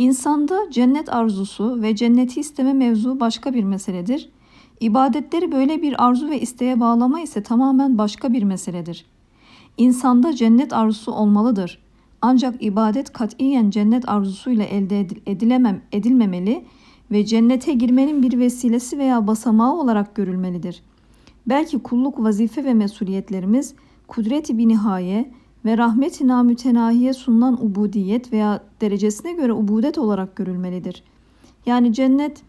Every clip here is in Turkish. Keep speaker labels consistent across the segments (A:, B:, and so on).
A: İnsanda cennet arzusu ve cenneti isteme mevzu başka bir meseledir. İbadetleri böyle bir arzu ve isteğe bağlama ise tamamen başka bir meseledir. İnsanda cennet arzusu olmalıdır. Ancak ibadet katiyen cennet arzusuyla elde edil- edilemem, edilmemeli ve cennete girmenin bir vesilesi veya basamağı olarak görülmelidir. Belki kulluk vazife ve mesuliyetlerimiz kudret-i binihaye ve rahmet-i namütenahiye sunulan ubudiyet veya derecesine göre ubudet olarak görülmelidir. Yani cennet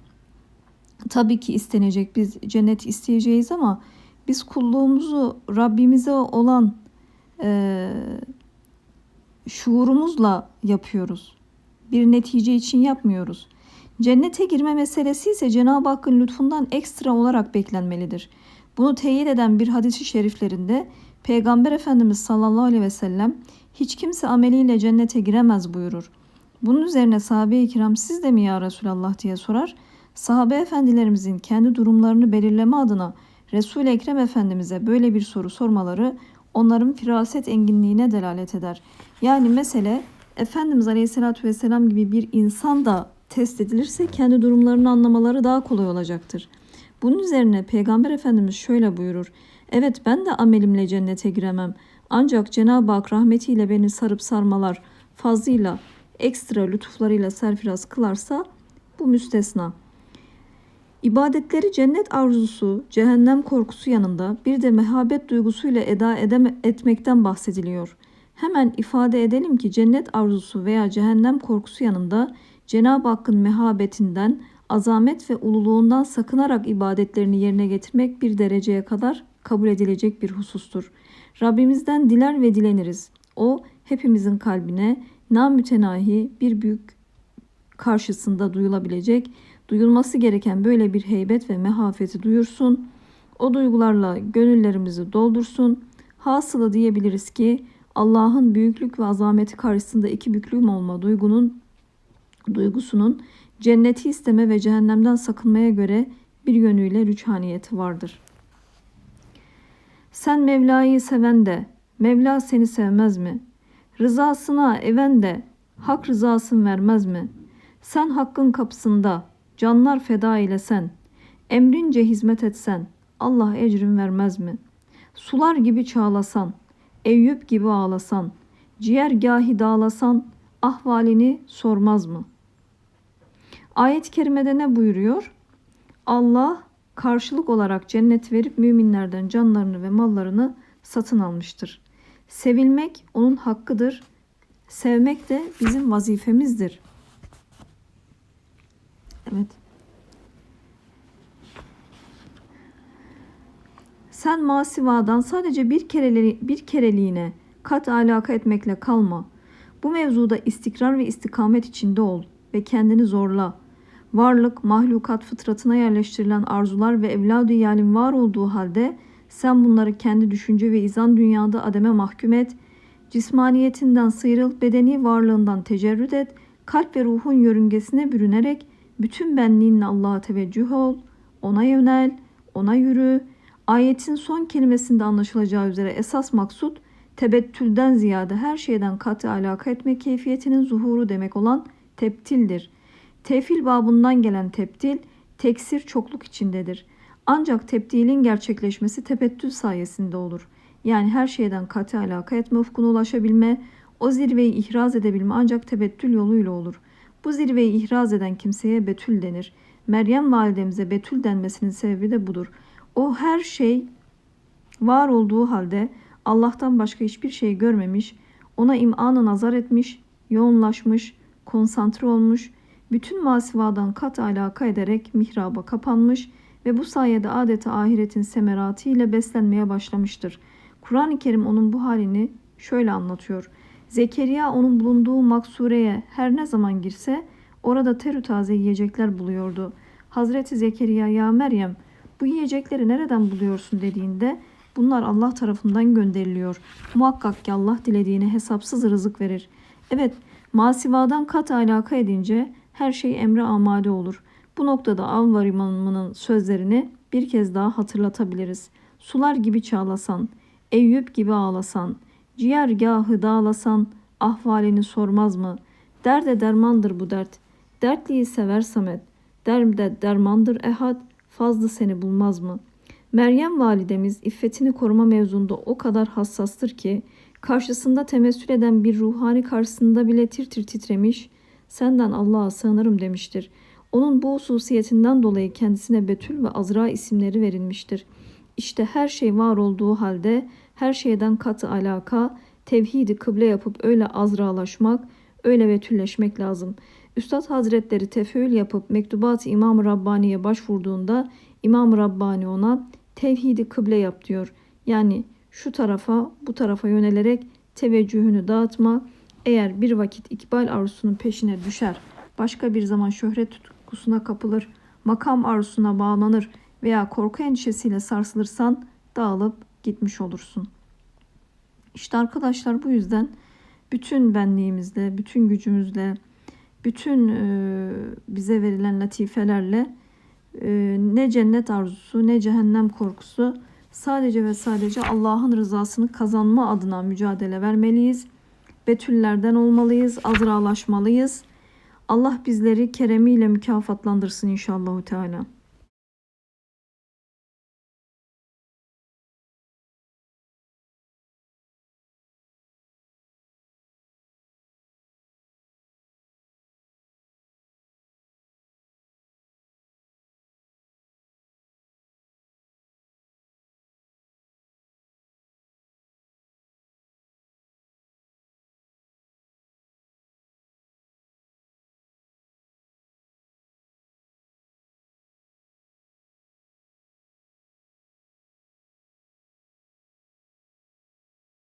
A: tabii ki istenecek. Biz cennet isteyeceğiz ama biz kulluğumuzu Rabbimize olan eee şuurumuzla yapıyoruz. Bir netice için yapmıyoruz. Cennete girme meselesi ise Cenab-ı Hakk'ın lütfundan ekstra olarak beklenmelidir. Bunu teyit eden bir hadisi şeriflerinde Peygamber Efendimiz sallallahu aleyhi ve sellem hiç kimse ameliyle cennete giremez buyurur. Bunun üzerine sahabe-i kiram siz de mi ya Resulallah diye sorar. Sahabe efendilerimizin kendi durumlarını belirleme adına Resul-i Ekrem Efendimiz'e böyle bir soru sormaları onların firaset enginliğine delalet eder. Yani mesele Efendimiz Aleyhisselatü Vesselam gibi bir insan da test edilirse kendi durumlarını anlamaları daha kolay olacaktır. Bunun üzerine Peygamber Efendimiz şöyle buyurur. Evet ben de amelimle cennete giremem. Ancak Cenab-ı Hak rahmetiyle beni sarıp sarmalar fazlıyla, ekstra lütuflarıyla serfiraz kılarsa bu müstesna. İbadetleri cennet arzusu, cehennem korkusu yanında bir de mehabet duygusuyla eda edeme, etmekten bahsediliyor. Hemen ifade edelim ki cennet arzusu veya cehennem korkusu yanında Cenab-ı Hakk'ın mehabetinden, azamet ve ululuğundan sakınarak ibadetlerini yerine getirmek bir dereceye kadar kabul edilecek bir husustur. Rabbimizden diler ve dileniriz. O hepimizin kalbine namütenahi bir büyük karşısında duyulabilecek, duyulması gereken böyle bir heybet ve mehafeti duyursun. O duygularla gönüllerimizi doldursun. Hasılı diyebiliriz ki Allah'ın büyüklük ve azameti karşısında iki büklüm olma duygunun duygusunun cenneti isteme ve cehennemden sakınmaya göre bir yönüyle rüçhaniyeti vardır. Sen Mevla'yı seven de Mevla seni sevmez mi? Rızasına even de hak rızasını vermez mi? Sen hakkın kapısında canlar feda eylesen, emrince hizmet etsen Allah ecrin vermez mi? Sular gibi çağlasan, Eyüp gibi ağlasan, ciğergâhi dağlasan ahvalini sormaz mı? Ayet-i kerimede ne buyuruyor? Allah karşılık olarak cennet verip müminlerden canlarını ve mallarını satın almıştır. Sevilmek onun hakkıdır. Sevmek de bizim vazifemizdir. Evet. Sen masivadan sadece bir kereli, bir kereliğine kat alaka etmekle kalma. Bu mevzuda istikrar ve istikamet içinde ol ve kendini zorla. Varlık, mahlukat fıtratına yerleştirilen arzular ve evladı iyalin var olduğu halde sen bunları kendi düşünce ve izan dünyada ademe mahkum et. Cismaniyetinden sıyrıl, bedeni varlığından tecerrüt et. Kalp ve ruhun yörüngesine bürünerek bütün benliğinle Allah'a teveccüh ol. Ona yönel, ona yürü. Ayetin son kelimesinde anlaşılacağı üzere esas maksut tebettülden ziyade her şeyden katı alaka etme keyfiyetinin zuhuru demek olan teptildir. Tefil babından gelen teptil, teksir çokluk içindedir. Ancak teptilin gerçekleşmesi tebettül sayesinde olur. Yani her şeyden katı alaka etme ufkuna ulaşabilme, o zirveyi ihraz edebilme ancak tebettül yoluyla olur. Bu zirveyi ihraz eden kimseye betül denir. Meryem validemize betül denmesinin sebebi de budur. O her şey var olduğu halde Allah'tan başka hiçbir şey görmemiş, ona imanı nazar etmiş, yoğunlaşmış, konsantre olmuş, bütün masivadan kat alaka ederek mihraba kapanmış ve bu sayede adeta ahiretin semeratı ile beslenmeye başlamıştır. Kur'an-ı Kerim onun bu halini şöyle anlatıyor. Zekeriya onun bulunduğu maksureye her ne zaman girse orada terü taze yiyecekler buluyordu. Hazreti Zekeriya ya Meryem bu yiyecekleri nereden buluyorsun dediğinde bunlar Allah tarafından gönderiliyor. Muhakkak ki Allah dilediğine hesapsız rızık verir. Evet masivadan kat alaka edince her şey emre amade olur. Bu noktada Avvar İmamı'nın sözlerini bir kez daha hatırlatabiliriz. Sular gibi çağlasan, Eyüp gibi ağlasan, ciğergahı dağlasan ahvalini sormaz mı? Derde dermandır bu dert. Dertliyi sever Samet. Derde dermandır ehad. Fazlı seni bulmaz mı? Meryem validemiz iffetini koruma mevzunda o kadar hassastır ki karşısında temessül eden bir ruhani karşısında bile tir tir titremiş, senden Allah'a sığınırım demiştir. Onun bu hususiyetinden dolayı kendisine Betül ve Azra isimleri verilmiştir. İşte her şey var olduğu halde her şeyden katı alaka, tevhidi kıble yapıp öyle azralaşmak, öyle betülleşmek lazım. Üstad Hazretleri tefeül yapıp mektubat-ı İmam-ı Rabbani'ye başvurduğunda İmam-ı Rabbani ona tevhidi kıble yap diyor. Yani şu tarafa bu tarafa yönelerek teveccühünü dağıtma. Eğer bir vakit ikbal arzusunun peşine düşer, başka bir zaman şöhret tutkusuna kapılır, makam arzusuna bağlanır veya korku endişesiyle sarsılırsan dağılıp gitmiş olursun. İşte arkadaşlar bu yüzden bütün benliğimizle, bütün gücümüzle, bütün e, bize verilen latifelerle e, ne cennet arzusu ne cehennem korkusu sadece ve sadece Allah'ın rızasını kazanma adına mücadele vermeliyiz. Betüllerden olmalıyız, azralaşmalıyız. Allah bizleri keremiyle mükafatlandırsın inşallah Teala.